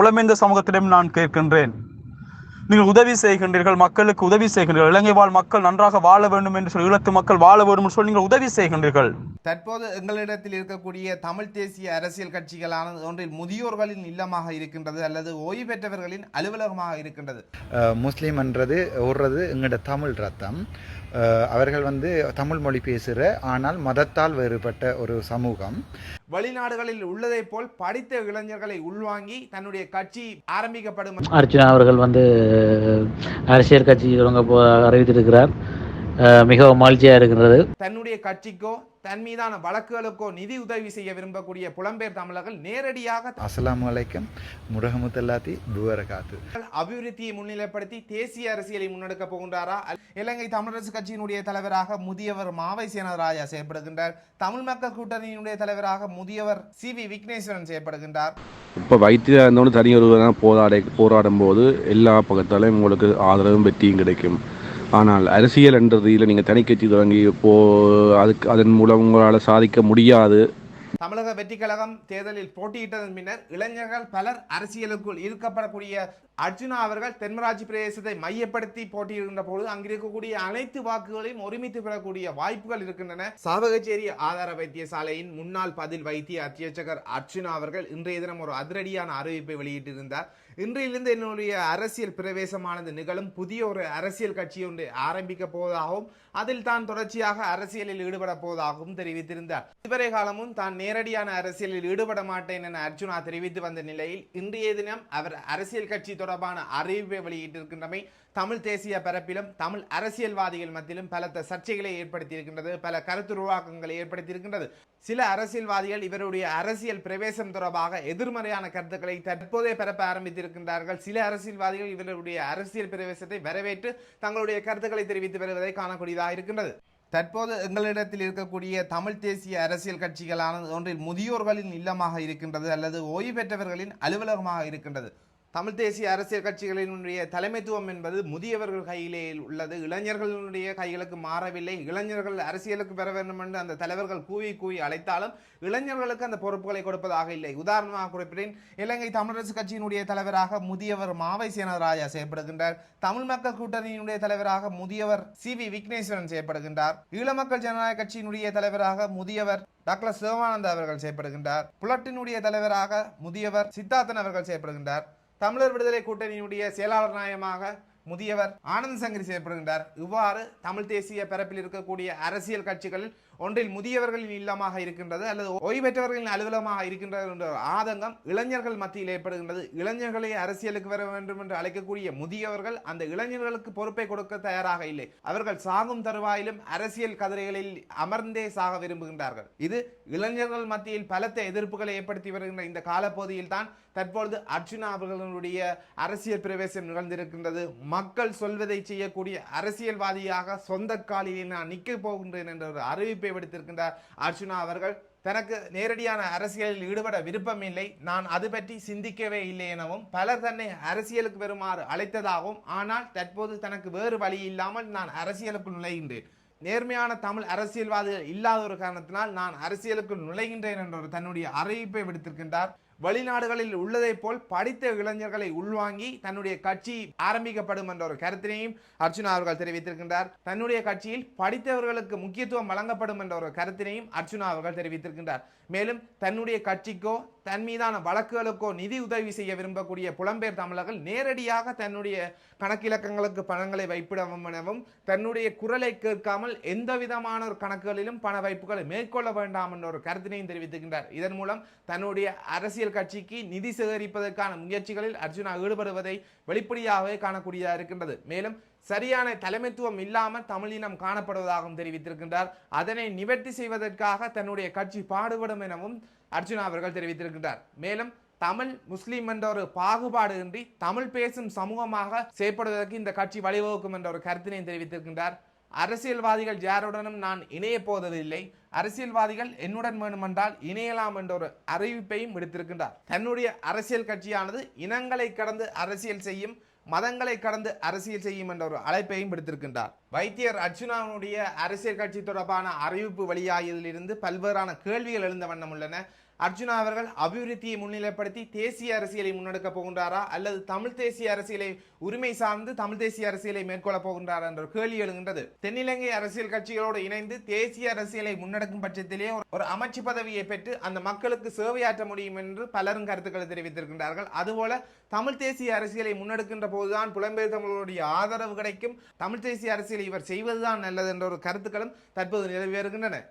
புலமேந்த சமூகத்திடம் நான் கேட்கின்றேன். நீங்கள் உதவி செய்கின்றீர்கள் மக்களுக்கு உதவி செய்கின்றீர்கள். இலங்கை வாழ் மக்கள் நன்றாக வாழ வேண்டும் என்று சொல்லி ஈழத்து மக்கள் வாழ வேண்டும் என்று சொல்லி நீங்கள் உதவி செய்கின்றீர்கள். தற்போது எங்களிடத்தில் இருக்கக்கூடிய தமிழ் தேசிய அரசியல் கட்சிகளானது ஒன்றில் முதியோர்களின் இல்லமாக இருக்கின்றது அல்லது ஓய்வு பெற்றவர்களின் அலுவலகமாக இருக்கின்றது. முஸ்லீம் என்றது ஓடுறது எங்களோட தமிழ் ரத்தம். அவர்கள் வந்து தமிழ் மொழி பேசுகிற ஆனால் மதத்தால் வேறுபட்ட ஒரு சமூகம். வெளிநாடுகளில் உள்ளதை போல் படித்த இளைஞர்களை உள்வாங்கி தன்னுடைய கட்சி ஆரம்பிக்கப்படும். அர்ச்சுனா அவர்கள் வந்து அரசியல் கட்சி தொடங்க போ அறிவித்திருக்கிறார். மிகவும் மகிழ்ச்சியாக இருக்கிறது. தன்னுடைய கட்சிக்கோ தன் மீதான வழக்குகளுக்கோ நிதி உதவி செய்ய விரும்பக்கூடிய புலம்பெயர் தமிழர்கள் நேரடியாக அஸ்ஸலாமு அலைக்கும். முரஹமத்துல்லாத்தி புவர காத்து அபிவிருத்தியை முன்னிலைப்படுத்தி தேசிய அரசியலை முன்னெடுக்க போகின்றாரா? இலங்கை தமிழரசு கட்சியினுடைய தலைவராக முதியவர் மாவை சேனராஜா செயல்படுகின்றார் தமிழ் மக்கள் கூட்டணியினுடைய தலைவராக முதியவர் சி வி விக்னேஸ்வரன் செயல்படுகின்றார் இப்போ வைத்தியராக இருந்தவொன்னு தனியொருவர் தான் போராட போராடும் போது எல்லா பக்கத்தாலையும் உங்களுக்கு ஆதரவும் வெற்றியும் கிடைக்கும். ஆனால் அரசியல் என்ற ரீதியில் நீங்கள் தனி கட்சி தொடங்கி போ அதுக்கு அதன் மூலம் உங்களால் சாதிக்க முடியாது. தமிழக வெற்றி கழகம் தேர்தலில் போட்டியிட்டதன் பின்னர் இளைஞர்கள் பலர் அரசியலுக்குள் ஈர்க்கப்படக்கூடிய அர்ஜுனா அவர்கள் தென்மராட்சி பிரதேசத்தை மையப்படுத்தி போட்டியிடுகின்ற பொழுது அங்கிருக்கக்கூடிய அனைத்து வாக்குகளையும் ஒருமித்து பெறக்கூடிய வாய்ப்புகள் இருக்கின்றன. சாவகச்சேரி ஆதார வைத்தியசாலையின் முன்னாள் பதில் வைத்திய அத்தியட்சகர் அர்ஜுனா அவர்கள் இன்றைய தினம் ஒரு அதிரடியான அறிவிப்பை வெளியிட்டிருந்தார். இன்றையிலிருந்து என்னுடைய அரசியல் பிரவேசமானது நிகழும். புதிய ஒரு அரசியல் கட்சி ஒன்று ஆரம்பிக்க போவதாகவும் அதில் தான் தொடர்ச்சியாக அரசியலில் ஈடுபட போவதாகவும் தெரிவித்திருந்தார். இதுவரை காலமும் தான் நேரடியான அரசியலில் ஈடுபட மாட்டேன் என அர்ஜுனா தெரிவித்து வந்த நிலையில் இன்றைய தினம் அவர் அரசியல் கட்சி தொடர்பான அறிவிப்பை வெளியிட்டிருக்கின்றமை தமிழ் தேசிய பரப்பிலும் தமிழ் அரசியல்வாதிகள் மத்தியிலும் பலத்த சர்ச்சைகளை ஏற்படுத்தியிருக்கின்றது பல கருத்துருவாக்கங்களை ஏற்படுத்தியிருக்கின்றது. சில அரசியல்வாதிகள் இவருடைய அரசியல் பிரவேசம் தொடர்பாக எதிர்மறையான கருத்துக்களை தற்போதே பரப்ப ஆரம்பித்திருக்கின்றார்கள். சில அரசியல்வாதிகள் இவருடைய அரசியல் பிரவேசத்தை வரவேற்று தங்களுடைய கருத்துக்களை தெரிவித்து வருவதை காணக்கூடியதாக இருக்கின்றது. தற்போது எங்களிடத்தில் இருக்கக்கூடிய தமிழ் தேசிய அரசியல் கட்சிகளானது ஒன்றில் முதியோர்களின் இல்லமாக இருக்கின்றது அல்லது ஓய்வு பெற்றவர்களின் அலுவலகமாக இருக்கின்றது. தமிழ் தேசிய அரசியல் கட்சிகளினுடைய தலைமைத்துவம் என்பது முதியவர்கள் கையிலே உள்ளது. இளைஞர்களுடைய கைகளுக்கு மாறவில்லை. இளைஞர்கள் அரசியலுக்கு பெற வேண்டும் என்று அந்த தலைவர்கள் கூவி கூவி அழைத்தாலும் இளைஞர்களுக்கு அந்த பொறுப்புகளை கொடுப்பதாக இல்லை. உதாரணமாக குறிப்பிட்டேன். இலங்கை தமிழரசு கட்சியினுடைய தலைவராக முதியவர் மாவை சேனராஜா செயல்படுகின்றார் தமிழ் மக்கள் கூட்டணியினுடைய தலைவராக முதியவர் சி வி விக்னேஸ்வரன் செயல்படுகின்றார் ஈழ மக்கள் ஜனநாயக கட்சியினுடைய தலைவராக முதியவர் டாக்டர் சிவானந்த் அவர்கள் செயல்படுகின்றார் புலட்டினுடைய தலைவராக முதியவர் சித்தார்த்தன் அவர்கள் செயல்படுகின்றார் தமிழர் விடுதலை கூட்டணியினுடைய செயலாளர் நாயமாக முதியவர் ஆனந்த் சங்கரி செயற்படுகின்றார் இவ்வாறு தமிழ் தேசிய பரப்பில் இருக்கக்கூடிய அரசியல் கட்சிகளில் ஒன்றில் முதியவர்களின் இல்லமாக இருக்கின்றது அல்லது ஓய்வு பெற்றவர்களின் அலுவலகமாக இருக்கின்றது என்ற ஆதங்கம் இளைஞர்கள் மத்தியில் ஏற்படுகின்றது. இளைஞர்களை அரசியலுக்கு வர வேண்டும் என்று அழைக்கக்கூடிய முதியவர்கள் அந்த இளைஞர்களுக்கு பொறுப்பை கொடுக்க தயாராக இல்லை. அவர்கள் சாகும் தருவாயிலும் அரசியல் கதிரைகளில் அமர்ந்தே சாக விரும்புகின்றார்கள். இது இளைஞர்கள் மத்தியில் பலத்த எதிர்ப்புகளை ஏற்படுத்தி வருகின்ற இந்த காலப்பகுதியில் தான் தற்பொழுது அர்ஜுனா அவர்களுடைய அரசியல் பிரவேசம் நிகழ்ந்திருக்கின்றது. மக்கள் சொல்வதை செய்யக்கூடிய அரசியல்வாதியாக சொந்த காலில் நான் நிற்க போகின்றேன் என்ற ஒரு அறிவிப்பை விடுத்திருக்கின்றார் அர்ஜுனா அவர்கள் தனக்கு நேரடியான அரசியலில் ஈடுபட விருப்பமில்லை நான் அது பற்றி சிந்திக்கவே இல்லை எனவும் பலர் தன்னை அரசியலுக்கு வருமாறு அழைத்ததாகவும் ஆனால் தற்போது தனக்கு வேறு வழி இல்லாமல் நான் அரசியலுக்குள் நுழைகின்றேன். நேர்மையான தமிழ் அரசியல்வாதிகள் இல்லாத ஒரு காரணத்தினால் நான் அரசியலுக்குள் நுழைகின்றேன் என்ற ஒரு தன்னுடைய அறிவிப்பை விடுத்திருக்கின்றார். வெளிநாடுகளில் உள்ளதை போல் படித்த இளைஞர்களை உள்வாங்கி தன்னுடைய கட்சி ஆரம்பிக்கப்படும் என்ற ஒரு கருத்தினையும் அர்ச்சுனா அவர்கள் தெரிவித்திருக்கின்றார். தன்னுடைய கட்சியில் படித்தவர்களுக்கு முக்கியத்துவம் வழங்கப்படும் என்ற ஒரு கருத்தினையும் அர்ச்சுனா அவர்கள் தெரிவித்திருக்கின்றார். மேலும் தன்னுடைய கட்சிக்கோ தன் மீதான வழக்குகளுக்கோ நிதி உதவி செய்ய விரும்பக்கூடிய புலம்பெயர் தமிழர்கள் நேரடியாக தன்னுடைய கணக்கிலக்கங்களுக்கு பணங்களை வைப்பிடவும் எனவும் தன்னுடைய குரலை கேட்காமல் எந்த விதமான ஒரு கணக்குகளிலும் பண வைப்புகளை மேற்கொள்ள வேண்டாம் என்ற ஒரு கருத்தினையும் தெரிவித்துகின்றார். இதன் மூலம் தன்னுடைய அரசியல் கட்சிக்கு நிதி சேகரிப்பதற்கான முயற்சிகளில் அர்ஜுனா ஈடுபடுவதை வெளிப்படையாகவே காணக்கூடியதாக இருக்கின்றது. மேலும் சரியான தலைமைத்துவம் இல்லாமல் தமிழினம் காணப்படுவதாகவும் தெரிவித்திருக்கின்றார். அதனை நிவர்த்தி செய்வதற்காக தன்னுடைய கட்சி பாடுபடும் எனவும் அர்ஜுனா அவர்கள் தெரிவித்திருக்கின்றார். மேலும் தமிழ் முஸ்லீம் என்ற ஒரு பாகுபாடு இன்றி தமிழ் பேசும் சமூகமாக செயற்படுவதற்கு இந்த கட்சி வழிவகுக்கும் என்ற ஒரு கருத்தினை தெரிவித்திருக்கின்றார். அரசியல்வாதிகள் யாருடனும் நான் இணைய போவதில்லை. அரசியல்வாதிகள் என்னுடன் வேண்டுமென்றால் இணையலாம் என்ற ஒரு அறிவிப்பையும் விடுத்திருக்கின்றார். தன்னுடைய அரசியல் கட்சியானது இனங்களை கடந்து அரசியல் செய்யும் மதங்களை கடந்து அரசியல் செய்யும் என்ற ஒரு அழைப்பையும் விடுத்திருக்கின்றார். வைத்தியர் அர்ஜுனாவுடைய அரசியல் கட்சி தொடர்பான அறிவிப்பு வழியாயதிலிருந்து பல்வேறான கேள்விகள் எழுந்த வண்ணம் உள்ளன. அர்ஜுனா அவர்கள் அபிவிருத்தியை முன்னிலைப்படுத்தி தேசிய அரசியலை முன்னெடுக்க போகின்றாரா? அல்லது தமிழ் தேசிய அரசியலை உரிமை சார்ந்து தமிழ் தேசிய அரசியலை மேற்கொள்ள போகின்றாரா என்ற கேள்வி எழுகின்றது. தென்னிலங்கை அரசியல் கட்சிகளோடு இணைந்து தேசிய அரசியலை முன்னெடுக்கும் பட்சத்திலே ஒரு- ஒரு அமைச்சு பதவியை பெற்று அந்த மக்களுக்கு சேவையாற்ற முடியும் என்று பலரும் கருத்துக்களை தெரிவித்திருக்கின்றார்கள். அதுபோல தமிழ் தேசிய அரசியலை முன்னெடுக்கின்ற போதுதான் புலம்பெயர் தமிழர்களுடைய ஆதரவு கிடைக்கும். தமிழ் தேசிய அரசியலை இவர் செய்வதுதான் நல்லது என்ற ஒரு கருத்துக்களும் தற்போது நிலவி வருகின்றன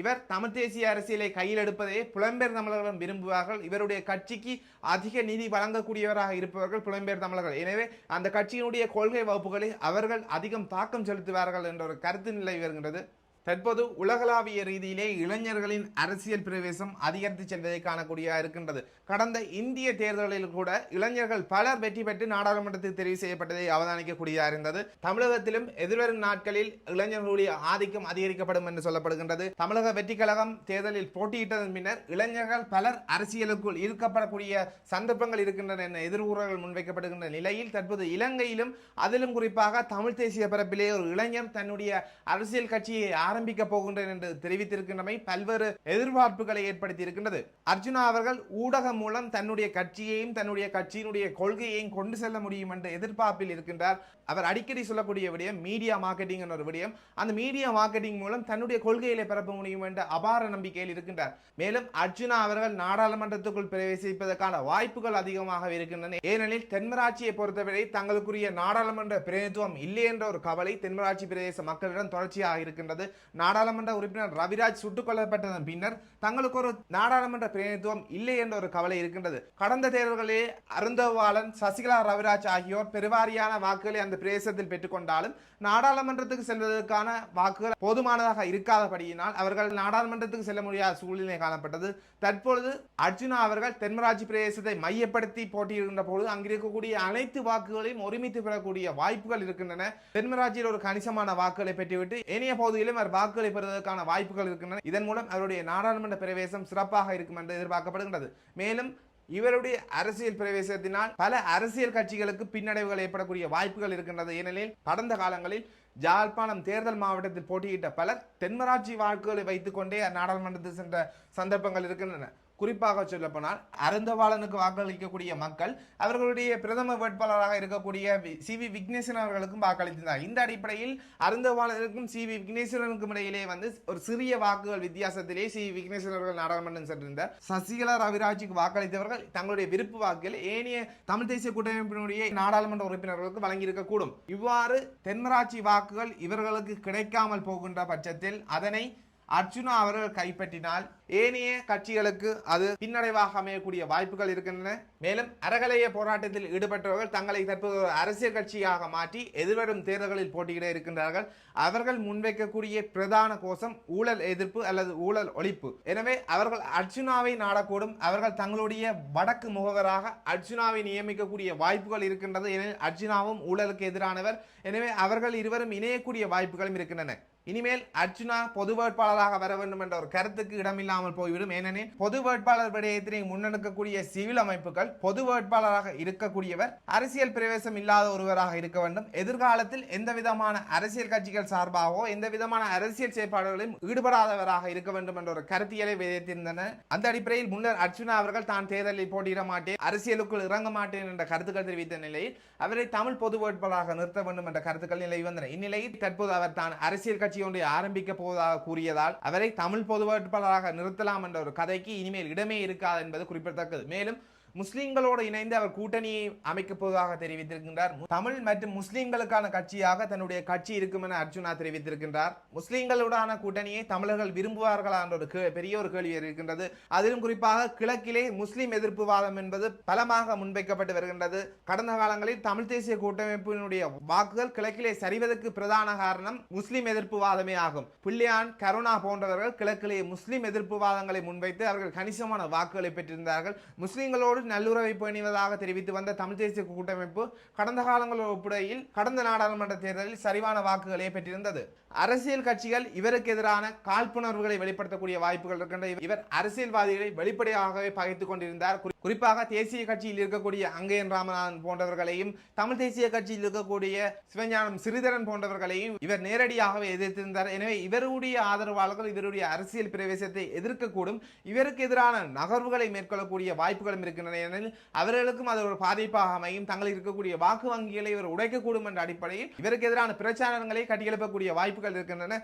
இவர் தமிழ் தேசிய அரசியலை கையில் எடுப்பதையே புலம்பெயர் தமிழர்களும் விரும்புவார்கள். இவருடைய கட்சிக்கு அதிக நிதி வழங்கக்கூடியவராக இருப்பவர்கள் புலம்பெயர் தமிழர்கள். எனவே அந்த கட்சியினுடைய கொள்கை வகுப்புகளில் அவர்கள் அதிகம் தாக்கம் செலுத்துவார்கள் என்ற ஒரு கருத்து நிலை வருகின்றது. தற்போது உலகளாவிய ரீதியிலே இளைஞர்களின் அரசியல் பிரவேசம் அதிகரித்து செல்வதை காணக்கூடியதாக இருக்கின்றது. கடந்த இந்திய தேர்தலில் கூட இளைஞர்கள் பலர் வெற்றி பெற்று நாடாளுமன்றத்தில் தெரிவு செய்யப்பட்டதை அவதானிக்கக்கூடியதாக இருந்தது. தமிழகத்திலும் எதிர்வரும் நாட்களில் இளைஞர்களுடைய ஆதிக்கம் அதிகரிக்கப்படும் என்று சொல்லப்படுகின்றது. தமிழக வெற்றி கழகம் தேர்தலில் போட்டியிட்டதன் பின்னர் இளைஞர்கள் பலர் அரசியலுக்குள் ஈர்க்கப்படக்கூடிய சந்தர்ப்பங்கள் இருக்கின்றன என எதிர்கூறல்கள் முன்வைக்கப்படுகின்ற நிலையில் தற்போது இலங்கையிலும் அதிலும் குறிப்பாக தமிழ் தேசிய பரப்பிலே ஒரு இளைஞர் தன்னுடைய அரசியல் கட்சியை ஆரம்பிக்க போகின்றேன் என்று தெரிவித்திருக்கின்றமை பல்வேறு எதிர்பார்ப்புகளை ஏற்படுத்தி இருக்கின்றது அர்ஜுனா அவர்கள் ஊடகம் மூலம் தன்னுடைய கட்சியையும் தன்னுடைய கட்சியினுடைய கொள்கையையும் கொண்டு செல்ல முடியும் என்ற எதிர்பார்ப்பில் இருக்கின்றார். அவர் அடிக்கடி சொல்லக்கூடிய விடயம் மீடியா மார்க்கெட்டிங் என்ற ஒரு விடயம். அந்த மீடியா மார்க்கெட்டிங் மூலம் தன்னுடைய கொள்கைகளை பரப்ப முடியும் என்ற அபார நம்பிக்கையில் இருக்கின்றார். மேலும் அர்ஜுனா அவர்கள் நாடாளுமன்றத்துக்குள் பிரவேசிப்பதற்கான வாய்ப்புகள் அதிகமாக இருக்கின்றன. ஏனெனில் தென்மராட்சியை பொறுத்தவரை தங்களுக்குரிய நாடாளுமன்ற பிரதிநிதித்துவம் இல்லை என்ற ஒரு கவலை தென்மராட்சி பிரதேச மக்களிடம் தொடர்ச்சியாக இருக்கின்றது. நாடாளுமன்ற உறுப்பினர் ரவிராஜ் சுட்டுக் கொல்லப்பட்டதன் பின்னர் தங்களுக்கு ஒரு நாடாளுமன்ற பிரதிநிதித்துவம் இல்லை என்ற ஒரு கவலை இருக்கின்றது. கடந்த தேர்தல்களில் அருந்தவாளன் சசிகலா ரவிராஜ் ஆகியோர் பெருவாரியான வாக்குகளை அந்த பிரதேசத்தில் பெற்றுக்கொண்டாலும் நாடாளுமன்றத்துக்கு செல்வதற்கான வாக்குகள் போதுமானதாக இருக்காதபடியினால் அவர்கள் நாடாளுமன்றத்துக்கு செல்ல முடியாத சூழ்நிலை காணப்பட்டது. தற்பொழுது அர்ஜுனா அவர்கள் தென்மராட்சி பிரதேசத்தை மையப்படுத்தி போட்டியிடுகின்ற பொழுது அங்கிருக்கக்கூடிய அனைத்து வாக்குகளையும் ஒருமித்து பெறக்கூடிய வாய்ப்புகள் இருக்கின்றன. தென்மராட்சியில் ஒரு கணிசமான வாக்குகளை பெற்றுவிட்டு ஏனைய பகுதிகளிலும் அவர் வாக்குகளை பெறுவதற்கான வாய்ப்புகள் இருக்கின்றன. இதன் மூலம் அவருடைய நாடாளுமன்ற பிரவேசம் சிறப்பாக இருக்கும் என்று எதிர்பார்க்கப்படுகின்றது. மேலும் இவருடைய அரசியல் பிரவேசத்தினால் பல அரசியல் கட்சிகளுக்கு பின்னடைவுகள் ஏற்படக்கூடிய வாய்ப்புகள் இருக்கின்றது. ஏனெனில் கடந்த காலங்களில் ஜாழ்ப்பாணம் தேர்தல் மாவட்டத்தில் போட்டியிட்ட பலர் தென்மராட்சி வாக்குகளை வைத்துக்கொண்டே நாடாளுமன்றத்தில் சென்ற சந்தர்ப்பங்கள் இருக்கின்றன. குறிப்பாக சொல்லப்போனால் அருந்தவாளனுக்கு வாக்களிக்கக்கூடிய மக்கள் அவர்களுடைய பிரதம வேட்பாளராக இருக்கக்கூடிய வி- சி வி விக்னேஸ்வரன் அவர்களுக்கும் வாக்களித்திருந்தார். இந்த அடிப்படையில் அருந்தவாளனுக்கும் சி வி விக்னேஸ்வரனுக்கும் இடையிலே வந்து ஒரு சிறிய வாக்குகள் வித்தியாசத்திலே சி வி விக்னேஸ்வரன் அவர்கள் நாடாளுமன்றம் சென்றிருந்தார். சசிகலா ரவிராஜுக்கு வாக்களித்தவர்கள் தங்களுடைய விருப்பு வாக்குகள் ஏனைய தமிழ் தேசிய கூட்டமைப்பினுடைய நாடாளுமன்ற உறுப்பினர்களுக்கு வழங்கியிருக்கக்கூடும். இவ்வாறு தென்மராட்சி வாக்குகள் இவர்களுக்கு கிடைக்காமல் போகின்ற பட்சத்தில் அதனை அர்ஜுனா அவர்கள் கைப்பற்றினால் ஏனைய கட்சிகளுக்கு அது பின்னடைவாக அமையக்கூடிய வாய்ப்புகள் இருக்கின்றன. மேலும் அறகலைய போராட்டத்தில் ஈடுபட்டவர்கள் தங்களை தற்போது அரசியல் கட்சியாக மாற்றி எதிர்வரும் தேர்தல்களில் போட்டியிட இருக்கின்றார்கள். அவர்கள் முன்வைக்கக்கூடிய பிரதான கோஷம் ஊழல் எதிர்ப்பு அல்லது ஊழல் ஒழிப்பு. எனவே அவர்கள் அர்ஜுனாவை நாடக்கூடும். அவர்கள் தங்களுடைய வடக்கு முகவராக அர்ஜுனாவை நியமிக்கக்கூடிய வாய்ப்புகள் இருக்கின்றது. ஏனெனில் அர்ஜுனாவும் ஊழலுக்கு எதிரானவர். எனவே அவர்கள் இருவரும் இணையக்கூடிய வாய்ப்புகளும் இருக்கின்றன. இனிமேல் அர்ஜுனா பொது வேட்பாளராக வர வேண்டும் என்ற ஒரு கருத்துக்கு இடமில்லாமல் போய்விடும். ஏனெனில் பொது வேட்பாளர் விடயத்தினை முன்னெடுக்கக்கூடிய சிவில் அமைப்புகள் பொது வேட்பாளராக இருக்கக்கூடியவர் அரசியல் பிரவேசம் இல்லாத ஒருவராக இருக்க வேண்டும். எதிர்காலத்தில் எந்த விதமான அரசியல் கட்சிகள் சார்பாகவோ எந்த விதமான அரசியல் செயற்பாடுகளையும் ஈடுபடாதவராக இருக்க வேண்டும் என்ற ஒரு கருத்தியலை விதைத்திருந்தனர் அந்த அடிப்படையில் முன்னர் அர்ஜுனா அவர்கள் தான் தேர்தலில் போட்டியிட மாட்டேன் அரசியலுக்குள் இறங்க மாட்டேன் என்ற கருத்துக்கள் தெரிவித்த நிலையில் அவரை தமிழ் பொது வேட்பாளராக நிறுத்த வேண்டும் என்ற கருத்துக்கள் நிலை வந்தன. இந்நிலையில் தற்போது அவர் தான் அரசியல் கட்சி ஒன்றை ஆரம்பிக்க போவதாக கூறியதால் அவரை தமிழ் பொது வேட்பாளராக நிறுத்தலாம் என்ற ஒரு கதைக்கு இனிமேல் இடமே இருக்காது என்பது குறிப்பிடத்தக்கது. மேலும் முஸ்லிம்களோடு இணைந்து அவர் கூட்டணியை அமைக்கப் போவதாக தெரிவித்திருக்கின்றார். தமிழ் மற்றும் முஸ்லிம்களுக்கான கட்சியாக தன்னுடைய கட்சி இருக்கும் என அர்ஜுனா தெரிவித்திருக்கின்றார். முஸ்லிம்களுடான கூட்டணியை தமிழர்கள் விரும்புவார்களா என்ற ஒரு கே- பெரிய ஒரு கேள்வி இருக்கின்றது. அதிலும் குறிப்பாக கிழக்கிலே முஸ்லிம் எதிர்ப்பு வாதம் என்பது பலமாக முன்வைக்கப்பட்டு வருகின்றது. கடந்த காலங்களில் தமிழ் தேசிய கூட்டமைப்பினுடைய வாக்குகள் கிழக்கிலே சரிவதற்கு பிரதான காரணம் முஸ்லிம் எதிர்ப்பு வாதமே ஆகும். பிள்ளையான் கருணா போன்றவர்கள் கிழக்கிலே முஸ்லிம் எதிர்ப்பு வாதங்களை முன்வைத்து அவர்கள் கணிசமான வாக்குகளை பெற்றிருந்தார்கள். முஸ்லிம்களோடு நல்லுறவை பேணுவதாக தெரிவித்து வந்த தமிழ் தேசிய கூட்டமைப்பு கடந்த காலங்களோடு ஒப்பிடையில் கடந்த நாடாளுமன்ற தேர்தலில் சரிவான வாக்குகளை பெற்றிருந்தது. அரசியல் கட்சிகள் இவருக்கு எதிரான காழ்ப்புணர்வுகளை வெளிப்படுத்தக்கூடிய வாய்ப்புகள் இருக்கின்ற இவர் அரசியல்வாதிகளை வெளிப்படையாகவே பகைத்துக் கொண்டிருந்தார். குறிப்பாக தேசிய கட்சியில் இருக்கக்கூடிய அங்கையன் ராமநாதன் போன்றவர்களையும் தமிழ் தேசிய கட்சியில் இருக்கக்கூடிய சிவஞானம் சிறிதரன் போன்றவர்களையும் இவர் நேரடியாகவே எதிர்த்திருந்தார். எனவே இவருடைய ஆதரவாளர்கள் இவருடைய அரசியல் பிரவேசத்தை எதிர்க்கக்கூடும். இவருக்கு எதிரான நகர்வுகளை மேற்கொள்ளக்கூடிய வாய்ப்புகளும் இருக்கின்றன ஏனெனில் அவர்களுக்கும் அது ஒரு பாதிப்பாக அமையும். தங்களுக்கு இருக்கக்கூடிய வாக்கு வங்கிகளை இவர் உடைக்கக்கூடும் என்ற அடிப்படையில் இவருக்கு எதிரான பிரச்சாரங்களை கட்டியெழுப்பக்கூடிய வாய்ப்புகள் இருக்கின்றன.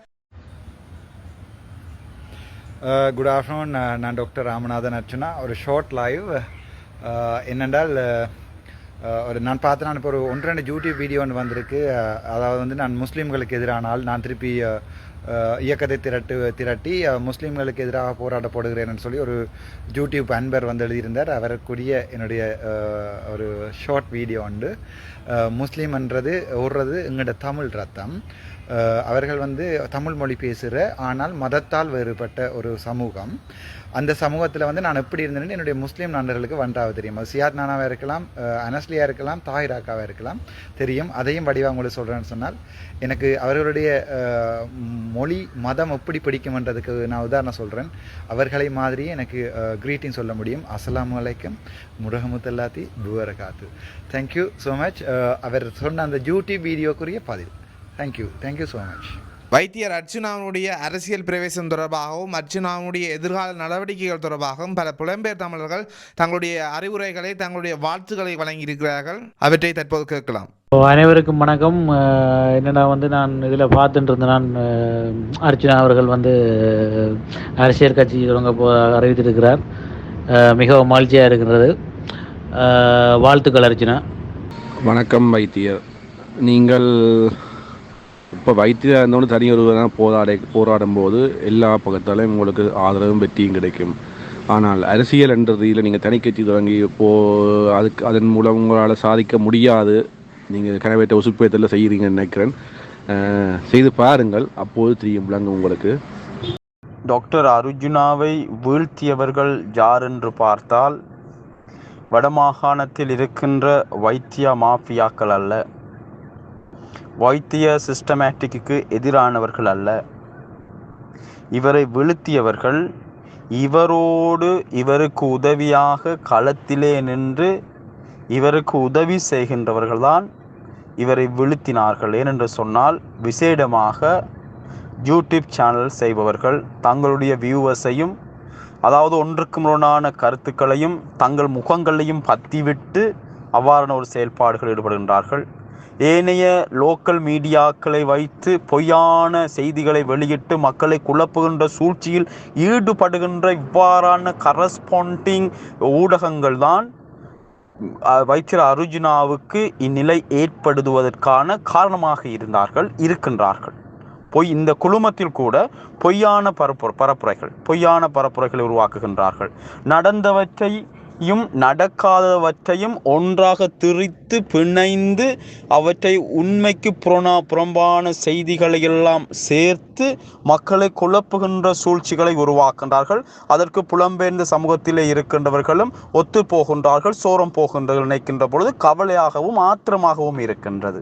Uh, குட் ஆஃப்டர்நூன் uh, நான் டாக்டர் ராமநாதன் அர்ச்சனா. ஒரு ஷார்ட் லைவ் uh, என்னென்றால் ஒரு நான் பார்த்து நான் இப்போ ஒரு ஒன்று ரெண்டு யூடியூப் வீடியோ ஒன்று வந்திருக்கு. அதாவது வந்து நான் முஸ்லீம்களுக்கு எதிரான ஆள் நான் திருப்பி இயக்கத்தை திரட்டு திரட்டி முஸ்லீம்களுக்கு எதிராக போராட போடுகிறேன்னு சொல்லி ஒரு யூடியூப் அன்பர் வந்து எழுதியிருந்தார். அவருக்குரிய என்னுடைய ஒரு ஷார்ட் வீடியோ உண்டு. முஸ்லீம்ன்றது ஓடுறது எங்களோட தமிழ் ரத்தம். அவர்கள் வந்து தமிழ் மொழி பேசுகிற ஆனால் மதத்தால் வேறுபட்ட ஒரு சமூகம். அந்த சமூகத்தில் வந்து நான் எப்படி இருந்தேன்னு என்னுடைய முஸ்லீம் நண்பர்களுக்கு ஒன்றாவது தெரியும். அது சியாத் நானாவாக இருக்கலாம் அனஸ்லியாக இருக்கலாம் தாயிராக்காவாக இருக்கலாம் தெரியும். அதையும் வடிவாக உங்களுக்கு சொல்கிறேன்னு சொன்னால் எனக்கு அவர்களுடைய மொழி மதம் எப்படி பிடிக்கும்ன்றதுக்கு நான் உதாரணம் சொல்கிறேன் அவர்களை மாதிரியே எனக்கு க்ரீட்டிங் சொல்ல முடியும். அஸ்ஸலாமு அலைக்கும். முரஹமத்துல்லாத்தி புவரகாத்து தேங்க்யூ ஸோ மச் அவர் சொன்ன அந்த யூடியூப் வீடியோக்குரிய பதில். தேங்க்யூ தேங்க்யூ ஸோ மச் வைத்தியர் அர்ச்சுனாவுடைய அரசியல் பிரவேசம் தொடர்பாகவும் அர்ச்சுனாவுடைய எதிர்கால நடவடிக்கைகள் தொடர்பாகவும் பல புலம்பெயர் தமிழர்கள் தங்களுடைய அறிவுரைகளை தங்களுடைய வாழ்த்துக்களை வழங்கியிருக்கிறார்கள். அவற்றை தற்போது கேட்கலாம். அனைவருக்கும் வணக்கம். என்னடா வந்து நான் இதில் பார்த்துட்டு இருந்தேன் நான் அர்ச்சனா அவர்கள் வந்து அரசியல் கட்சி தொடங்க போ அறிவித்திருக்கிறார். மிகவும் மகிழ்ச்சியாக இருக்கிறது. வாழ்த்துக்கள் அர்ச்சனா வணக்கம் வைத்தியர். நீங்கள் இப்போ வைத்தியராக இருந்தோன்னு தனி ஒருவராக போராட போராடும் போது எல்லா பக்கத்தாலையும் உங்களுக்கு ஆதரவும் வெற்றியும் கிடைக்கும். ஆனால் அரசியல் என்றதில் ரீதியில் நீங்கள் தனிக்கட்சி தொடங்கி போ அதுக்கு அதன் மூலம் உங்களால் சாதிக்க முடியாது. நீங்கள் கனவேற்ற உசுப்பேத்தில் செய்கிறீங்கன்னு நினைக்கிறேன். செய்து பாருங்கள். அப்போது தெரியும் விளங்கும் உங்களுக்கு. டாக்டர் அர்ஜுனாவை வீழ்த்தியவர்கள் யார் என்று பார்த்தால் வடமாகாணத்தில் இருக்கின்ற வைத்திய மாஃபியாக்கள் அல்ல. வைத்திய சிஸ்டமேட்டிக்கு எதிரானவர்கள் அல்ல. இவரை வீழ்த்தியவர்கள் இவரோடு இவருக்கு உதவியாக களத்திலே நின்று இவருக்கு உதவி செய்கின்றவர்கள்தான் இவரை வீழ்த்தினார்கள். ஏனென்று சொன்னால் விசேடமாக யூடியூப் சேனல் செய்பவர்கள் தங்களுடைய வியூவர்ஸையும் அதாவது ஒன்றுக்கு முரணான கருத்துக்களையும் தங்கள் முகங்களையும் பத்திவிட்டு அவ்வாறான ஒரு செயல்பாடுகள் ஈடுபடுகின்றார்கள். ஏனைய லோக்கல் மீடியாக்களை வைத்து பொய்யான செய்திகளை வெளியிட்டு மக்களை குழப்புகின்ற சூழ்ச்சியில் ஈடுபடுகின்ற இவ்வாறான கரஸ்பாண்டிங் ஊடகங்கள் தான் வைத்திர அருஜுனாவுக்கு இந்நிலை ஏற்படுவதற்கான காரணமாக இருந்தார்கள் இருக்கின்றார்கள். பொய் இந்த குழுமத்தில் கூட பொய்யான பரப்பு பரப்புரைகள் பொய்யான பரப்புரைகளை உருவாக்குகின்றார்கள். நடந்தவற்றை யும் நடக்காதவற்றையும் ஒன்றாக திரித்து பிணைந்து அவற்றை உண்மைக்கு புறணா புறம்பான செய்திகளை எல்லாம் சேர்த்து மக்களை குழப்புகின்ற சூழ்ச்சிகளை உருவாக்குகின்றார்கள். அதற்கு புலம்பெயர்ந்த சமூகத்திலே இருக்கின்றவர்களும் ஒத்து போகின்றார்கள் சோரம் போகின்றவர்கள் நினைக்கின்ற பொழுது கவலையாகவும் ஆத்திரமாகவும் இருக்கின்றது.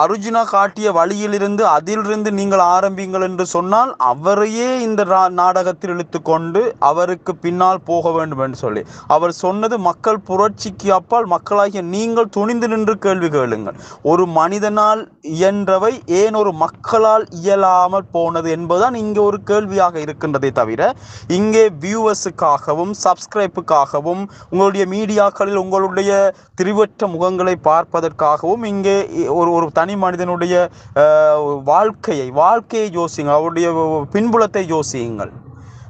அர்ஜுனா காட்டிய வழியிலிருந்து அதிலிருந்து நீங்கள் ஆரம்பிங்கள் என்று சொன்னால் அவரையே இந்த நாடகத்தில் இழுத்து கொண்டு அவருக்கு பின்னால் போக வேண்டும் என்று சொல்லி. அவர் சொன்னது மக்கள் புரட்சிக்கு அப்பால் மக்களாகிய நீங்கள் துணிந்து நின்று கேள்வி கேளுங்கள். ஒரு மனிதனால் இயன்றவை ஏன் ஒரு மக்களால் இயலாமல் போனது என்பதுதான் இங்கே ஒரு கேள்வியாக இருக்கின்றதை தவிர இங்கே வியூவர்ஸுக்காகவும் சப்ஸ்கிரைப்புக்காகவும் உங்களுடைய மீடியாக்களில் உங்களுடைய திருவற்ற முகங்களை பார்ப்பதற்காகவும் இங்கே ஒரு ஒரு தனி மனிதனுடைய அஹ், வாழ்க்கையை வாழ்க்கையை யோசியுங்கள். அவருடைய பின்புலத்தை யோசியுங்கள்.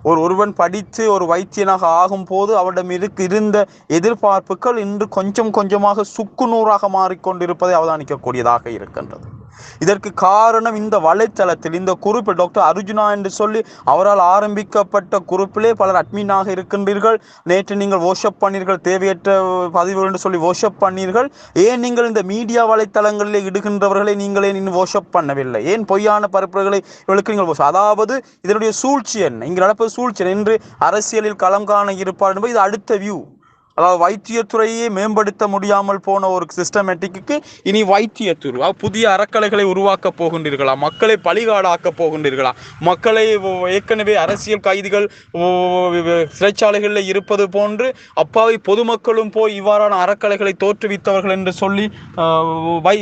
ஒரு ஒருவன் படித்து ஒரு வைத்தியனாக ஆகும்போது அவரிடம் இருக்கு இருந்த எதிர்பார்ப்புகள் இன்று கொஞ்சம் கொஞ்சமாக சுக்கு நூறாக மாறிக்கொண்டிருப்பதை அவதானிக்கக்கூடியதாக இருக்கின்றது. இதற்கு காரணம் இந்த வலைத்தளத்தில் இந்த குறிப்பு டாக்டர் அர்ஜுனா என்று சொல்லி அவரால் ஆரம்பிக்கப்பட்ட குறிப்பிலே பலர் அட்மினாக இருக்கின்றீர்கள். நேற்று நீங்கள் வாஷப் பண்ணீர்கள் தேவையற்ற பதிவுகள் என்று சொல்லி வாஷப் பண்ணீர்கள். ஏன் நீங்கள் இந்த மீடியா வலைத்தளங்களிலே இடுகின்றவர்களை நீங்களே இன்னும் வாஷப் பண்ணவில்லை? ஏன் பொய்யான பரப்புகளை இவளுக்கு நீங்கள் அதாவது இதனுடைய சூழ்ச்சி என்ன? இங்கே நடப்பது சூழ்ச்சி என்று அரசியலில் களம் காண இருப்பார் என்பது இது அடுத்த வியூ அதாவது வைத்தியத்துறையே மேம்படுத்த முடியாமல் போன ஒரு சிஸ்டமேட்டிக்கு இனி வைத்தியத்துறை புதிய அறக்கலைகளை உருவாக்க போகின்றீர்களா? மக்களை பலிகாடாக்க போகின்றீர்களா? மக்களை ஏற்கனவே அரசியல் கைதிகள் சிறைச்சாலைகளில் இருப்பது போன்று அப்பாவி பொதுமக்களும் போய் இவ்வாறான அறக்கலைகளை தோற்றுவித்தவர்கள் என்று சொல்லி வை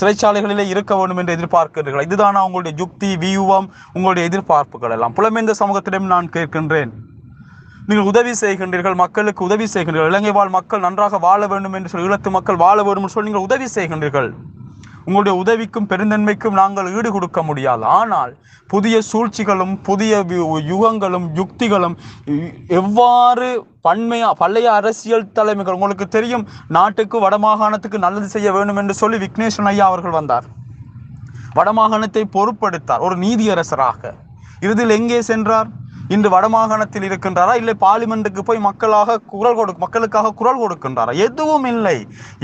சிறைச்சாலைகளிலே இருக்க வேண்டும் என்று எதிர்பார்க்கிறீர்களா? இதுதான் உங்களுடைய யுக்தி வியூவம் உங்களுடைய எதிர்பார்ப்புகள் எல்லாம்? புலமேந்த சமூகத்திடம் நான் கேட்கின்றேன். நீங்கள் உதவி செய்கின்றீர்கள் மக்களுக்கு உதவி செய்கின்றீர்கள். இலங்கை வாழ் மக்கள் நன்றாக வாழ வேண்டும் என்று சொல்லி ஈழத்து மக்கள் வாழ வேண்டும் என்று சொல்லி நீங்கள் உதவி செய்கின்றீர்கள். உங்களுடைய உதவிக்கும் பெருந்தன்மைக்கும் நாங்கள் ஈடு கொடுக்க முடியாது. ஆனால் புதிய சூழ்ச்சிகளும் புதிய யுகங்களும் யுக்திகளும் எவ்வாறு பன்மையா பழைய அரசியல் தலைமைகள் உங்களுக்கு தெரியும் நாட்டுக்கு வடமாகாணத்துக்கு நல்லது செய்ய வேண்டும் என்று சொல்லி விக்னேஸ்வரன் ஐயா அவர்கள் வந்தார். வடமாகாணத்தை பொறுப்படுத்தார் ஒரு நீதியரசராக. இறுதியில் எங்கே சென்றார்? இன்று வடமாகாணத்தில் இருக்கின்றாரா? இல்லை பார்லிமெண்ட்டுக்கு போய் மக்களாக குரல் கொடு மக்களுக்காக குரல் கொடுக்கின்றாரா? எதுவும் இல்லை.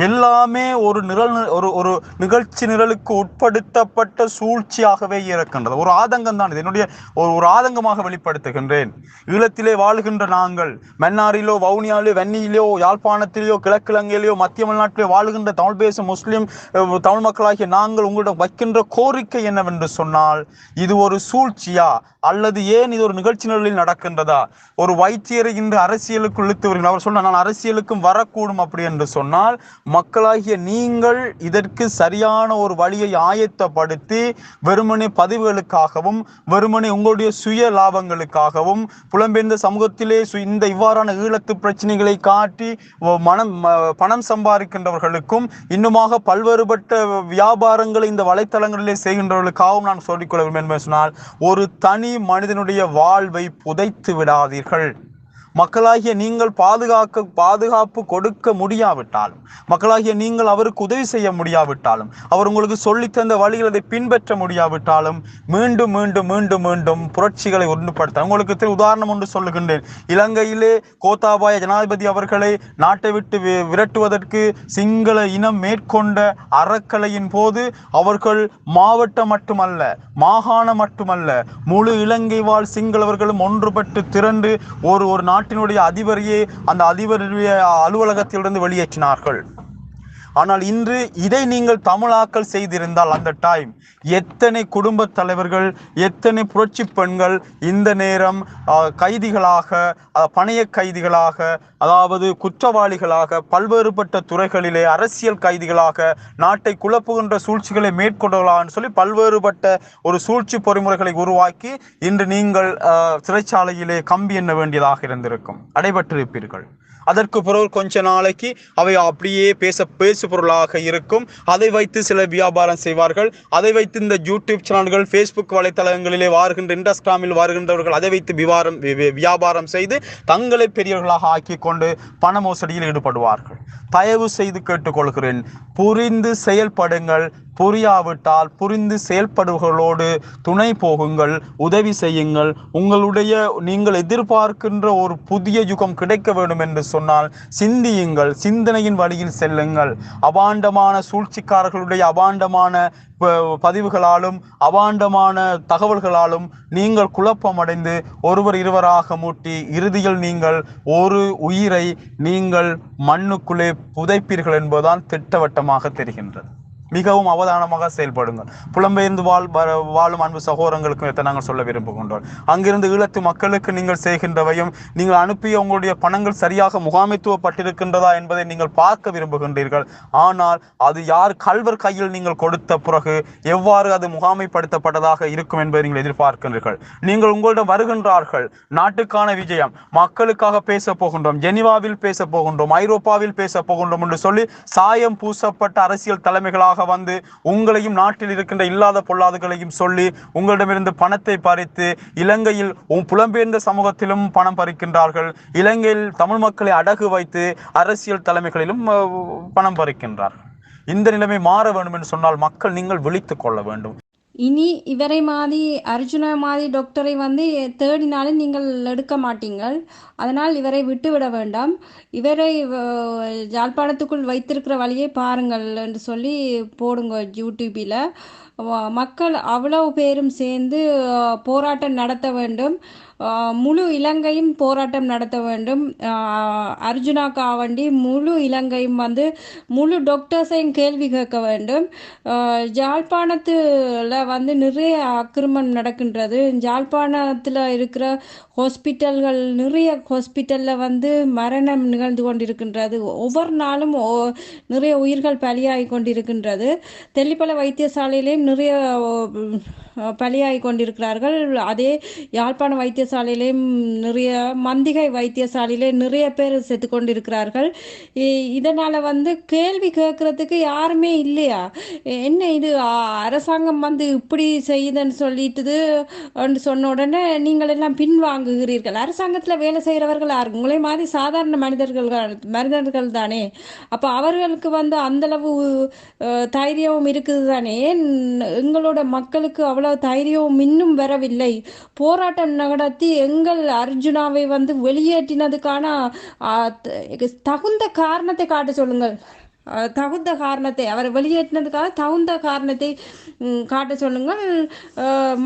எல்லாமே ஒரு நிரல் ஒரு ஒரு நிகழ்ச்சி நிரலுக்கு உட்படுத்தப்பட்ட சூழ்ச்சியாகவே இருக்கின்றது. ஒரு ஆதங்கம் தான் இது. என்னுடைய ஒரு ஒரு ஆதங்கமாக வெளிப்படுத்துகின்றேன். ஈழத்திலே வாழுகின்ற நாங்கள் மன்னாரிலோ வவுனியாவிலோ வெண்ணியிலோ யாழ்ப்பாணத்திலேயோ கிழக்கிழங்கையிலோ மத்திய மலைநாட்டிலோ வாழுகின்ற தமிழ் பேசும் முஸ்லீம் தமிழ் மக்களாகிய நாங்கள் உங்களிடம் வைக்கின்ற கோரிக்கை என்னவென்று சொன்னால் இது ஒரு சூழ்ச்சியா? அல்லது ஏன் இது ஒரு நிகழ்ச்சி சூழ்நிலையில் நடக்கின்றதா? ஒரு வைத்தியரை இன்று அரசியலுக்கு இழுத்து வருகிறார். அவர் சொன்னார் நான் அரசியலுக்கும் வரக்கூடும் அப்படி என்று சொன்னால் மக்களாகிய நீங்கள் இதற்கு சரியான ஒரு வழியை ஆயத்தப்படுத்தி வெறுமனே பதிவுகளுக்காகவும் வெறுமனே உங்களுடைய சுய லாபங்களுக்காகவும் புலம்பெயர்ந்த சமூகத்திலே சு- இந்த இவ்வாறான ஈழத்து பிரச்சனைகளை காட்டி மனம் பணம் சம்பாதிக்கின்றவர்களுக்கும் இன்னுமாக பல்வேறுபட்ட வியாபாரங்களை இந்த வலைத்தளங்களிலே செய்கின்றவர்களுக்காகவும் நான் சொல்லிக்கொள்ள வேண்டும் என்று சொன்னால் ஒரு தனி மனிதனுடைய வாழ்வை புதைத்து விடாதீர்கள். மக்களாகிய நீங்கள் பாதுகாக்க பாதுகாப்பு கொடுக்க முடியாவிட்டாலும் மக்களாகிய நீங்கள் அவருக்கு உதவி செய்ய முடியாவிட்டாலும் அவர் உங்களுக்கு சொல்லித்தந்த வழிகள் அதை பின்பற்ற முடியாவிட்டாலும் மீண்டும் மீண்டும் மீண்டும் மீண்டும் புரட்சிகளை ஒன்றுபடுத்த உங்களுக்கு உதாரணம் ஒன்று சொல்லுகின்றேன். இலங்கையிலே கோத்தாபாய ஜனாதிபதி அவர்களை நாட்டை விட்டு வி- விரட்டுவதற்கு சிங்கள இனம் மேற்கொண்ட அறக்கலையின் போது அவர்கள் மாவட்டம் மட்டுமல்ல மாகாணம் மட்டுமல்ல முழு இலங்கை வாழ் சிங்களவர்களும் ஒன்றுபட்டு திரண்டு ஒரு ஒரு நாட்டினுடைய அதிபரையே அந்த அதிபருடைய அலுவலகத்திலிருந்து வெளியேற்றினார்கள். ஆனால் இன்று இதை நீங்கள் தமிழாக்கல் செய்திருந்தால் அந்த டைம் எத்தனை குடும்ப தலைவர்கள் எத்தனை புரட்சி பெண்கள் இந்த நேரம் கைதிகளாக பணைய கைதிகளாக அதாவது குற்றவாளிகளாக பல்வேறுபட்ட துறைகளிலே அரசியல் கைதிகளாக நாட்டை குழப்புகின்ற சூழ்ச்சிகளை மேற்கொள்ளலாம்னு சொல்லி பல்வேறுபட்ட ஒரு சூழ்ச்சி பொறிமுறைகளை உருவாக்கி இன்று நீங்கள் சிறைச்சாலையிலே கம்பி எண்ண வேண்டியதாக இருந்திருக்கும். அடைபட்டிருப்பீர்கள். அதற்கு பிறகு கொஞ்ச நாளைக்கு அவை அப்படியே பேச பேசு பொருளாக இருக்கும். அதை வைத்து சில வியாபாரம் செய்வார்கள். அதை வைத்து இந்த யூடியூப் சேனல்கள் ஃபேஸ்புக் வலைத்தளங்களிலே வாருகின்ற இன்ஸ்டாகிராமில் வருகின்றவர்கள் அதை வைத்து விவாரம் வியாபாரம் செய்து தங்களை பெரியவர்களாக ஆக்கி கொண்டு பண மோசடியில் ஈடுபடுவார்கள். தயவு செய்து கேட்டுக்கொள்கிறேன். புரிந்து செயல்படுங்கள். புரியாவிட்டால் புரிந்து செயல்படுகளோடு துணை போகுங்கள். உதவி செய்யுங்கள். உங்களுடைய நீங்கள் எதிர்பார்க்கின்ற ஒரு புதிய யுகம் கிடைக்க வேண்டும் என்று சொன்னால் சிந்தியுங்கள் சிந்தனையின் வழியில் செல்லுங்கள். அபாண்டமான சூழ்ச்சிக்காரர்களுடைய அபாண்டமான ப- பதிவுகளாலும் அபாண்டமான தகவல்களாலும் நீங்கள் குழப்பமடைந்து ஒருவர் இருவராக மூட்டி இறுதியில் நீங்கள் ஒரு உயிரை நீங்கள் மண்ணுக்குள்ளே புதைப்பீர்கள் என்பதுதான் திட்டவட்டமாக தெரிகின்றது. மிகவும் அவதானமாக செயல்படுங்கள். புலம்பெயர்ந்து வாழ் வ- வாழும் அன்பு சகோதரங்களுக்கும் எத்தனை நாங்கள் சொல்ல விரும்புகின்றோம். அங்கிருந்து ஈழத்து மக்களுக்கு நீங்கள் செய்கின்றவையும் நீங்கள் அனுப்பிய உங்களுடைய பணங்கள் சரியாக முகாமைத்துவப்பட்டிருக்கின்றதா என்பதை நீங்கள் பார்க்க விரும்புகின்றீர்கள். ஆனால் அது யார் கல்வர் கையில் நீங்கள் கொடுத்த பிறகு எவ்வாறு அது முகாமைப்படுத்தப்பட்டதாக இருக்கும் என்பதை நீங்கள் எதிர்பார்க்கின்றீர்கள். நீங்கள் உங்களிடம் வருகின்றார்கள் நாட்டுக்கான விஜயம் மக்களுக்காக பேச போகின்றோம் ஜெனிவாவில் பேச போகின்றோம் ஐரோப்பாவில் பேச போகின்றோம் என்று சொல்லி சாயம் பூசப்பட்ட அரசியல் தலைமைகளாக வந்து உங்களையும் நாட்டில் இருக்கின்ற இல்லாத பொல்லாதுகளையும் சொல்லி உங்களிடமிருந்து பணத்தை பறித்து இலங்கையில் புலம்பெயர்ந்த சமூகத்திலும் பணம் பறிக்கின்றார்கள். இலங்கையில் தமிழ் மக்களை அடகு வைத்து அரசியல் தலைமைகளிலும் பணம் பறிக்கின்றார்கள். இந்த நிலைமை மாற வேண்டும் என்று சொன்னால் மக்கள் நீங்கள் விழித்துக் கொள்ள வேண்டும். இனி இவரை மாதிரி அர்ஜுனா மாதிரி டாக்டரை வந்து தேடினாலும் நீங்கள் எடுக்க மாட்டீங்கள். அதனால் இவரை விட்டுவிட வேண்டாம். இவரை யாழ்ப்பாணத்துக்குள் வைத்திருக்கிற வழியை பாருங்கள் என்று சொல்லி போடுங்க யூடியூப்பில் மக்கள் அவ்வளவு பேரும் சேர்ந்து போராட்டம் நடத்த வேண்டும். முழு இலங்கையும் போராட்டம் நடத்த வேண்டும். அர்ஜுனா காவண்டி முழு இலங்கையும் வந்து முழு டாக்டர்ஸையும் கேள்வி கேட்க வேண்டும். ஜாழ்ப்பாணத்தில் வந்து நிறைய அக்கிரமம் நடக்கின்றது. ஜாழ்ப்பாணத்தில் இருக்கிற ஹாஸ்பிட்டல்கள் நிறைய ஹாஸ்பிட்டலில் வந்து மரணம் நிகழ்ந்து கொண்டிருக்கின்றது. ஒவ்வொரு நாளும் நிறைய உயிர்கள் பலியாகி கொண்டிருக்கின்றது. தெல்லிப்பள வைத்தியசாலையிலேயும் நிறைய பலியாகி கொண்டிருக்கிறார்கள். அதே யாழ்ப்பாண வைத்தியசாலையிலேயும் நிறைய மந்திகை வைத்தியசாலையிலே நிறைய பேர் செத்து கொண்டிருக்கிறார்கள். இதனால் வந்து கேள்வி கேட்கறதுக்கு யாருமே இல்லையா? என்ன இது? அரசாங்கம் வந்து இப்படி செய்யுதுன்னு சொல்லிட்டுது சொன்ன உடனே நீங்கள் எல்லாம் பின்வாங்குகிறீர்கள். அரசாங்கத்தில் வேலை செய்கிறவர்கள் யார் உங்களே மாதிரி சாதாரண மனிதர்கள் மனிதர்கள் தானே. அப்போ அவர்களுக்கு வந்து அந்தளவு தைரியமும் இருக்குது தானே. ஏன் எங்களோட மக்களுக்கு அவ்வளோ அவ்வளவு தைரியம் இன்னும் வரவில்லை. போராட்டம் நடத்தி எங்கள் அர்ஜுனாவை வந்து வெளியேற்றினதுக்கான தகுந்த காரணத்தை காட்ட சொல்லுங்கள். தகுந்த காரணத்தை அவர் வெளியேற்றினதுக்காக தகுந்த காரணத்தை காட்ட சொல்லுங்கள்.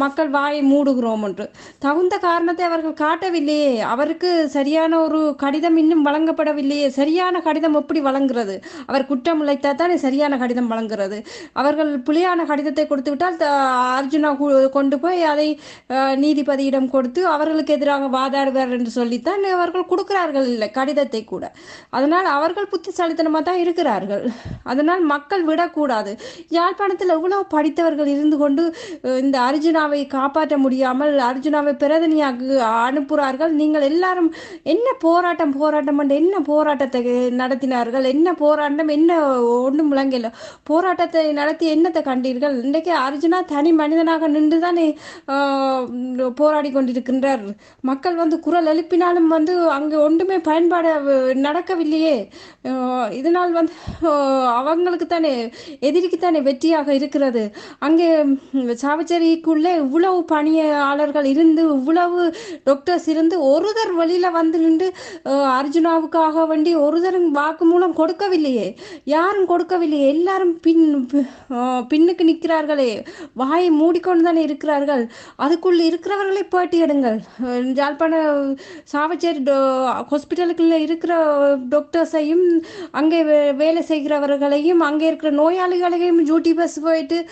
மக்கள் வாயை மூடுகிறோம் என்று. தகுந்த காரணத்தை அவர்கள் காட்டவில்லையே. அவருக்கு சரியான ஒரு கடிதம் இன்னும் வழங்கப்படவில்லையே. சரியான கடிதம் எப்படி வழங்குறது அவர் குற்றம் உழைத்தா தானே சரியான கடிதம் வழங்குறது அவர்கள் புலியான கடிதத்தை கொடுத்து விட்டால் த- அர்ஜுனா கு- கொண்டு போய் அதை நீதிபதியிடம் கொடுத்து அவர்களுக்கு எதிராக வாதாடுவார் என்று சொல்லித்தான் அவர்கள் கொடுக்கிறார்கள் இல்லை கடிதத்தை கூட. அதனால் அவர்கள் புத்திசாலித்தனமாக தான் இருக்கிறார்கள். அதனால் மக்கள் விடக்கூடாது. யாழ்ப்பாணத்தில் எவ்வளவு படித்தவர்கள் இருந்து கொண்டு இந்த அர்ஜுனாவை காப்பாற்ற முடியாமல் அர்ஜுனாவை பிரதனியாக்கு அனுப்புகிறார்கள். நீங்கள் எல்லாரும் என்ன போராட்டம் போராட்டம் என்று என்ன போராட்டத்தை நடத்தினார்கள்? என்ன போராட்டம் என்ன ஒன்றும் விளங்கல. போராட்டத்தை நடத்தி என்னத்தை கண்டீர்கள்? இன்றைக்கு அர்ஜுனா தனி மனிதனாக நின்று தானே போராடி கொண்டிருக்கின்றார். மக்கள் வந்து குரல் எழுப்பினாலும் வந்து அங்கே ஒன்றுமே பயன்பாடு நடக்கவில்லையே. இதனால் வந்து அவங்களுக்கு தானே எதிரிக்கு தானே வெற்றியாக இருக்கிறது. அங்கே சாவச்சேரிக்குள்ளே இவ்வளவு பணியாளர்கள் இருந்து இவ்வளவு டாக்டர்ஸ் இருந்து ஒருதர் வழியில வந்து நின்று அர்ஜுனாவுக்காக வேண்டி ஒருதரும் வாக்குமூலம் கொடுக்கவில்லையே. யாரும் கொடுக்கவில்லையே. எல்லாரும் பின் பின்னுக்கு நிற்கிறார்களே. வாயை மூடிக்கொண்டு தானே இருக்கிறார்கள். அதுக்குள் இருக்கிறவர்களை பேட்டி எடுங்கள். அஹ், யாழ்ப்பாண சாவச்சேரி ஹாஸ்பிட்டலுக்குள்ள இருக்கிற டாக்டர்ஸையும் அங்கே வே- வேலை செய்கிறவர்களையும் அங்கே இருக்கிற நோயாளிகளையும் டியூட்டி பஸ் போயிட்டு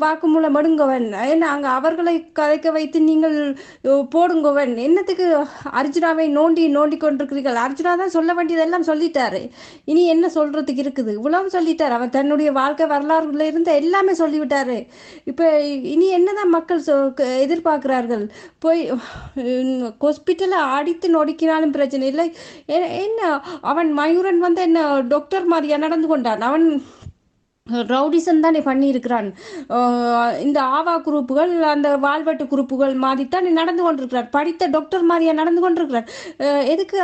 வாக்குமூலம் எடுங்கவன் ஏன்னா அங்கே அவர்களை கதைக்க வைத்து நீங்கள் போடுங்கவன். என்னத்துக்கு அர்ஜுனாவை நோண்டி நோண்டி கொண்டிருக்கிறீர்கள்? அர்ஜுனா தான் சொல்ல வேண்டியதெல்லாம் சொல்லிட்டாரு. இனி என்ன சொல்றதுக்கு இருக்குது? இவ்வளவு சொல்லிட்டார். அவன் தன்னுடைய வாழ்க்கை வரலாறுல இருந்து எல்லாமே சொல்லிவிட்டாரு. இப்போ இனி என்னதான் மக்கள் சொ- எதிர்பார்க்கிறார்கள்? போய் ஹாஸ்பிட்டலை அடித்து நொடிக்கினாலும் பிரச்சனை இல்லை. என்ன? அவன் மயூரன் வந்து என்ன டாக்டர் மாதிரி மாதிரியா நடந்து கொண்டான். அவன் ரவுடிசன் தானே பண்ணியிருக்கிறான். இந்த ஆவா குரூப்புகள் அந்த வாழ்வெட்டு குரூப்புகள் மாதிரி தானே நடந்து கொண்டிருக்கிறார். படித்த டாக்டர் மாதிரியா நடந்து கொண்டிருக்கிறார். எதுக்கு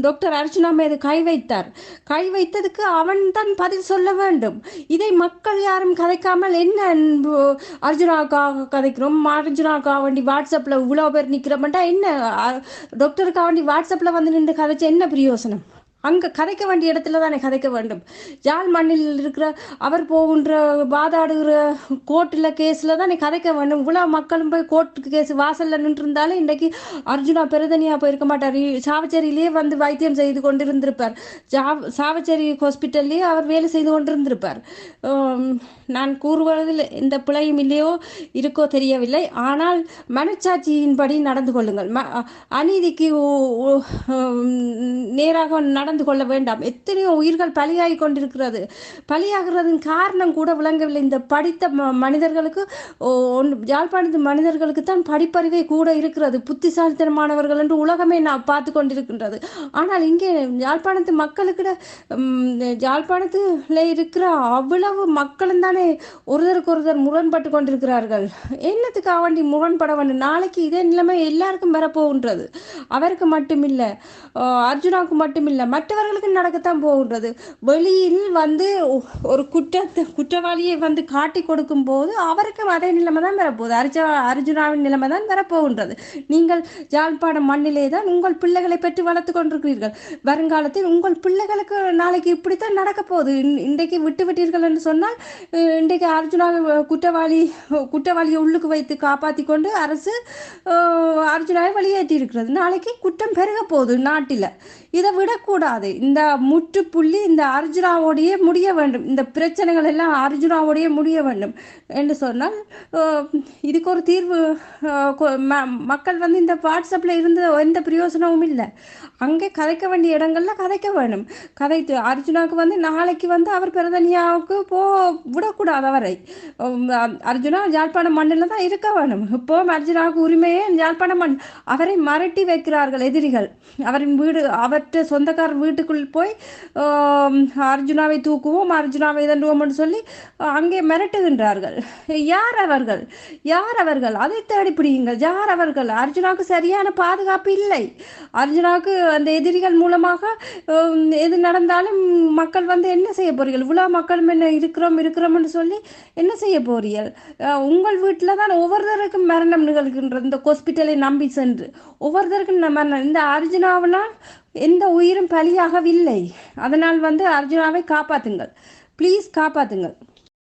டாக்டர் அர்ஜுனா மீது கை வைத்தார்? கை வைத்ததுக்கு அவன் தான் பதில் சொல்ல வேண்டும். இதை மக்கள் யாரும் கதைக்காமல் என்ன அர்ஜுனாக்காக அர்ஜுனாவுக்காக கதைக்கிறோம்? அர்ஜுனாவுக்காக வேண்டி வாட்ஸ்அப்பில் இவ்வளோ பேர் நிற்கிறோம்ட்டா என்ன? அஹ், டாக்டருக்காக வேண்டி வாட்ஸ்அப்பில் வந்து நின்று கதைச்சா என்ன பிரயோசனம்? அங்கே கதைக்க வேண்டிய இடத்துல தானே கதைக்க வேண்டும். யாழ் மண்ணில் இருக்கிற அவர் போகின்ற வாதாடுகிற கோர்ட்டில் கேஸில் தானே கதைக்க வேண்டும். இவ்வளோ மக்களும் போய் கோர்ட்டு கேஸ் வாசலில் நின்றுருந்தாலும் இன்றைக்கு அர்ஜுனா பெருதனியாக போயிருக்க மாட்டார். சாவச்சேரியிலேயே வந்து வைத்தியம் செய்து கொண்டிருந்திருப்பார். சா சாவச்சேரி ஹாஸ்பிட்டல்லையே அவர் வேலை செய்து கொண்டிருந்திருப்பார். நான் கூறுவதில் இந்த பிழையும் இல்லையோ இருக்கோ தெரியவில்லை. ஆனால் மனச்சாட்சியின்படி நடந்து கொள்ளுங்கள். ம அநீதிக்கு நேராக நடந்து கொள்ள வேண்டாம். எத்தனையோ உயிர்கள் பலியாகி கொண்டிருக்கிறது. பலியாகிறதன் காரணம் கூட விளங்கவில்லை. இந்த படித்த ம- மனிதர்களுக்கு ஒன்று- யாழ்ப்பாணத்து மனிதர்களுக்கு தான் படிப்பறிவே கூட இருக்கிறது. புத்திசாலித்தனமானவர்கள் என்று உலகமே நான் பார்த்து கொண்டிருக்கின்றது. ஆனால் இங்கே யாழ்ப்பாணத்து மக்களுக்கு யாழ்ப்பாணத்துல இருக்கிற அவ்வளவு மக்களும் தானே ஒருதருக்கு ஒருதர் முரண்பட்டு கொண்டிருக்கிறார்கள். என்னத்துக்காக வேண்டி முரண்பட வேண்டும்? நாளைக்கு இதே நிலைமை எல்லாருக்கும் வரப்போகின்றது. அவருக்கு மட்டுமில்லை அர்ஜுனாவுக்கு மட்டுமில்லை மற்றவர்களுக்கு நடக்கத்தான் போகின்றது. வெளியில் வந்து ஒரு குற்றத்தை குற்றவாளியை வந்து காட்டி கொடுக்கும் போது அவருக்கும் அதே நிலைமை தான் வரப்போகுது. அர்ஜுனா அர்ஜுனாவின் நிலைமை தான் வரப்போகின்றது. நீங்கள் யாழ்ப்பாணம் மண்ணிலே தான் உங்கள் பிள்ளைகளை பெற்று வளர்த்து கொண்டிருக்கிறீர்கள். வருங்காலத்தில் உங்கள் பிள்ளைகளுக்கு நாளைக்கு இப்படித்தான் நடக்க போகுது. இன்- இன்றைக்கு விட்டு விட்டீர்கள் என்று சொன்னால் இன்றைக்கு அர்ஜுனா குற்றவாளி குற்றவாளியை உள்ளுக்கு வைத்து காப்பாற்றி கொண்டு அரசு அர்ஜுனாவை வெளியேற்றி இருக்கிறது நாளைக்கு குற்றம் பெருக போகுது நாட்டில். இதை விடக்கூடாது இந்த முற்றுப்புள்ளி இந்த அர்ஜுனாவோடையே முடிய வேண்டும். இந்த பிரச்சனைகள் எல்லாம் அர்ஜுனாவோடையே முடிய வேண்டும் என்று சொன்னால் இதுக்கு ஒரு தீர்வு கொ- மக்கள் வந்து இந்த வாட்ஸ்அப்பில் இருந்து எந்த பிரயோசனமும் இல்லை. அங்கே கதைக்க வேண்டிய இடங்கள்ல கதைக்க வேணும் கதைத்து அர்ஜுனாவுக்கு வந்து நாளைக்கு வந்து அவர் பிரதனியாவுக்கு போ விடக்கூடாது அவரை. அர்ஜுனா யாழ்ப்பாணம் மண்ணில் தான் இருக்க வேணும் இப்போ அர்ஜுனாவுக்கு உரிமையே யாழ்ப்பாணம் மண். அவரை மிரட்டி வைக்கிறார்கள் எதிரிகள். அவரின் வீடு அவற்றை சொந்தக்காரர் வீட்டுக்குள் போய் அர்ஜுனாவை தூக்குவோம் அர்ஜுனாவை தண்டுவோம்னு சொல்லி அங்கே மிரட்டுகின்றார்கள். யார் அவர்கள்? யார் அவர்கள்? அதை தேடி பிடியுங்கள். யார் அவர்கள்? அர்ஜுனாவுக்கு சரியான பாதுகாப்பு இல்லை. அர்ஜுனாவுக்கு அந்த எதிரிகள் மூலமாக எது நடந்தாலும் மக்கள் வந்து என்ன செய்ய போறீர்கள்? இவ்வளோ மக்களும் என்ன இருக்கிறோம் இருக்கிறோம்னு சொல்லி என்ன செய்ய போறீர்கள்? உங்கள் வீட்டில் தான் ஒவ்வொருத்தருக்கும் மரணம் நிகழ்கின்றது. இந்த ஹாஸ்பிட்டலை நம்பி சென்று ஒவ்வொருத்தருக்கும் இந்த மரணம். இந்த அர்ஜுனாவினால் எந்த உயிரும் பலியாகவில்லை. அதனால் வந்து அர்ஜுனாவை காப்பாற்றுங்கள் ப்ளீஸ் காப்பாற்றுங்கள்